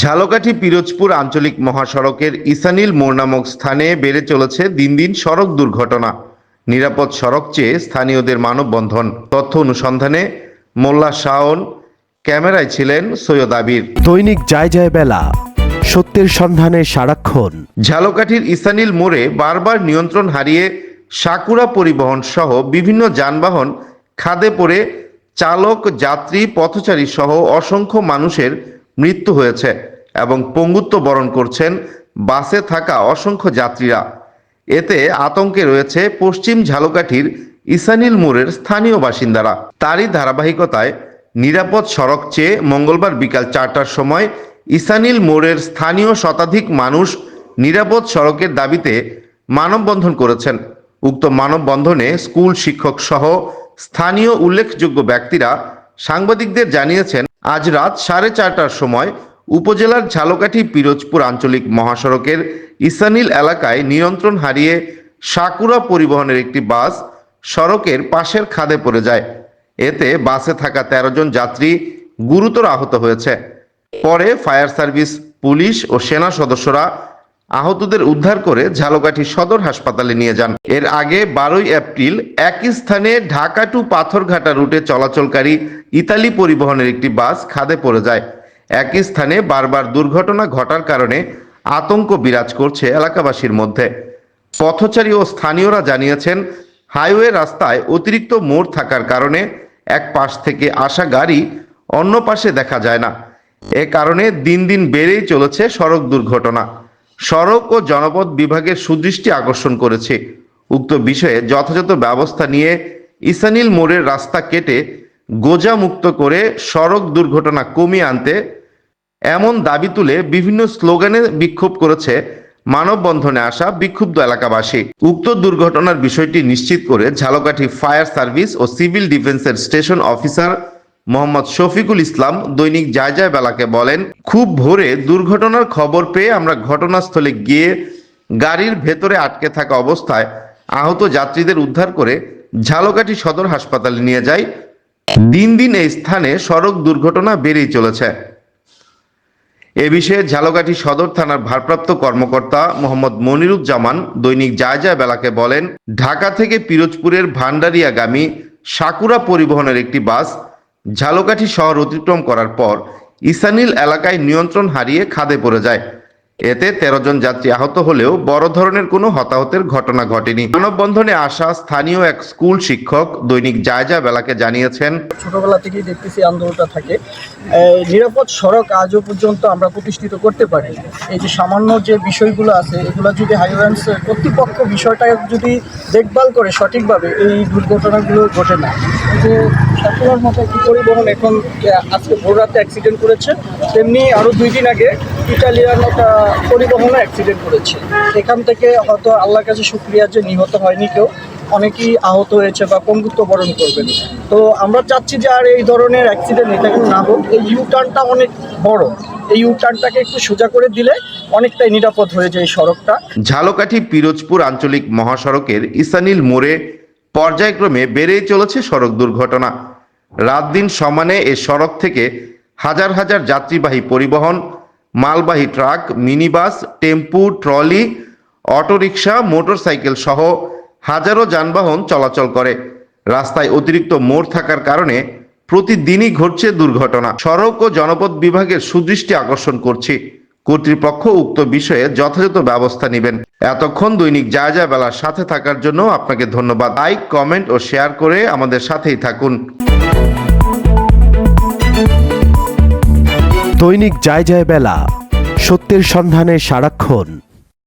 ঝালকাঠি পিরোজপুর আঞ্চলিক মহাসড়কের ইসানিল মোড় নামক স্থানে বেড়ে চলেছে দিন দিন সড়ক দুর্ঘটনা। নিরাপদ সড়ক চেয়ে স্থানীয়দের মানববন্ধন। তথ্য অনুসন্ধানে মোল্লা শাওন ক্যামেরায় ছিলেন সৈয়দ আবির। দৈনিক যায় যায় বেলা সত্যের সন্ধানে সারাক্ষণ। ঝালকাঠির ইসানিল মোড়ে বারবার নিয়ন্ত্রণ হারিয়ে সাকুরা পরিবহন সহ বিভিন্ন যানবাহন খাদে পড়ে চালক যাত্রী পথচারী সহ অসংখ্য মানুষের মৃত্যু হয়েছে এবং পঙ্গুত্ব বরণ করছেন বাসে থাকা অসংখ্য যাত্রীরা। এতে আতঙ্কে রয়েছে পশ্চিম ঝালকাঠির ইসানিল মোড়ের স্থানীয় বাসিন্দারা। তারই ধারাবাহিকতায় নিরাপদ সড়ক চেয়ে মঙ্গলবার বিকাল চারটার সময় ইসানিল মোড়ের স্থানীয় শতাধিক মানুষ নিরাপদ সড়কের দাবিতে মানববন্ধন করেছেন। উক্ত মানববন্ধনে স্কুল শিক্ষক সহ স্থানীয় উল্লেখযোগ্য ব্যক্তিরা সাংবাদিকদের জানিয়েছেন আজ রাত সাড়ে চারটার সময় উপজেলার ঝালকাঠি পিরোজপুর আঞ্চলিক মহাসড়কের ইসানিল এলাকায় নিয়ন্ত্রণ হারিয়ে সাকুরা পরিবহনের একটি বাস সড়কের পাশের খাদে পড়ে যায়। এতে বাসে থাকা তেরো জন যাত্রী গুরুতর আহত হয়েছে। পরে ফায়ার সার্ভিস, পুলিশ ও সেনা সদস্যরা আহতদের উদ্ধার করে ঝালকাঠি সদর হাসপাতালে নিয়ে যান। এর আগে বারোই এপ্রিল একই স্থানে ঢাকা টু পাথরঘাটা রুটে চলাচলকারী ইতালি পরিবহনের একটি বাস খাদে পড়ে যায়। একই স্থানে বারবার দুর্ঘটনা ঘটার কারণে আতঙ্ক বিরাজ করছে এলাকাবাসীর মধ্যে। পথচারী ও স্থানীয়রা জানিয়েছেন, হাইওয়ে রাস্তায় অতিরিক্ত মোড় থাকার কারণে এক পাশ থেকে আসা গাড়ি অন্য পাশে দেখা যায় না। এ কারণে দিন দিন বেড়েই চলেছে সড়ক দুর্ঘটনা। সড়ক ও জনপদ বিভাগের সুদৃষ্টি আকর্ষণ করেছে। উক্ত বিষয়ে যথাযথ ব্যবস্থা নিয়ে ইসানিল মোড়ের রাস্তা কেটে গোজা মুক্ত করে সড়ক দুর্ঘটনা কমিয়ে আনতে এমন দাবি তুলে বিভিন্ন স্লোগানে বিক্ষোভ করেছে মানববন্ধনে আসা বিক্ষুব্ধ এলাকাবাসী। উক্ত দুর্ঘটনার বিষয়টি নিশ্চিত করে ঝালকাঠি ফায়ার সার্ভিস ও সিভিল ডিফেন্সের স্টেশন অফিসার মোহাম্মদ শফিকুল ইসলাম দৈনিক যায় বেলাকে বলেন, খুব ভোরে দুর্ঘটনার খবর পেয়ে আমরা ঘটনাস্থলে গিয়ে গাড়ির ভেতরে আটকে থাকা অবস্থায় আহত যাত্রীদের উদ্ধার করে ঝালকাঠি সদর হাসপাতালে নিয়ে যাই। দিন দিন এই স্থানে সড়ক দুর্ঘটনা বেড়েই চলেছে। এ বিষয়ে ঝালকাঠি সদর থানার ভারপ্রাপ্ত কর্মকর্তা মোহাম্মদ মনিরুজ্জামান দৈনিক যায় বেলাকে বলেন, ঢাকা থেকে পিরোজপুরের ভান্ডারিয়াগামী সাকুরা পরিবহনের একটি বাস ঝালকাঠি শহর অতিক্রম করার পর ইসানিল এলাকায় নিয়ন্ত্রণ হারিয়ে খাদে পড়ে যায়। এতে তেরো জন যাত্রী আহত হলেও বড় ধরনের কোনো হতাহতের ঘটনা ঘটেনি। মানববন্ধনে আসা স্থানীয় এক স্কুল শিক্ষক দৈনিক জায়জা বেলাকে জানিয়েছেন, ছোটবেলা থেকেই দেখতেছি আন্দোলনটা থাকে। নিরাপদ সড়ক আজও পর্যন্ত আমরা প্রতিষ্ঠিত করতে পারি। এই যে সামান্য যে বিষয়গুলো আছে, এগুলো যদি হাইওয়েন্স কর্তৃপক্ষ বিষয়টা যদি দেখভাল করে সঠিকভাবে, এই দুর্ঘটনাগুলো ঘটে না। যে সাকুরার মতো একটি পরিবহন এখন আজকে ভোর রাতে অ্যাক্সিডেন্ট করেছে, তেমনি আরও দুই দিন আগে ইটালিয়ান একটা পরিবহনও অ্যাক্সিডেন্ট করেছে। এখান থেকে হয়তো আল্লাহর কাছে শুক্রিয়া যে নিহত হয়নি কেউ, অনেকেই আহত হয়েছে বা পঙ্গুত্ব বরণ করবেন। তো আমরা চাচ্ছি যে আর এই ধরনের অ্যাক্সিডেন্ট এটা কিন্তু না হোক, এই ইউ টার্নটা অনেক বড়। এই ইউ টার্নটাকে একটু সোজা করে দিলে অনেকটাই নিরাপদ হয়ে যায় এই সড়কটা। ঝালকাঠি পিরোজপুর আঞ্চলিক মহাসড়কের ইসানিল মোড়ে পর্যায়ক্রমে বেড়েই চলেছে সড়ক দুর্ঘটনা। রাত দিন সমানে এ সড়ক থেকে হাজার হাজার যাত্রীবাহী পরিবহন, মালবাহী truck, minibus, tempo, trolley, autorickshaw, motorcycle সহ হাজারো যানবাহন চলাচল করে। রাস্তায় অতিরিক্ত মোড় থাকার কারণে প্রতিদিনই ঘটছে দুর্ঘটনা। সড়ক ও জনপদ বিভাগের সুদৃষ্টি আকর্ষণ করছি। কর্তৃপক্ষ উক্ত বিষয়ে যথাযথ ব্যবস্থা নেবেন। এতক্ষণ দৈনিক যা যা বেলার সাথে থাকার জন্য আপনাকে ধন্যবাদ। লাইক কমেন্ট ও শেয়ার করে আমাদের সাথেই থাকুন। দৈনিক যায় যায় বেলা সত্যের সন্ধানে সারাক্ষণ।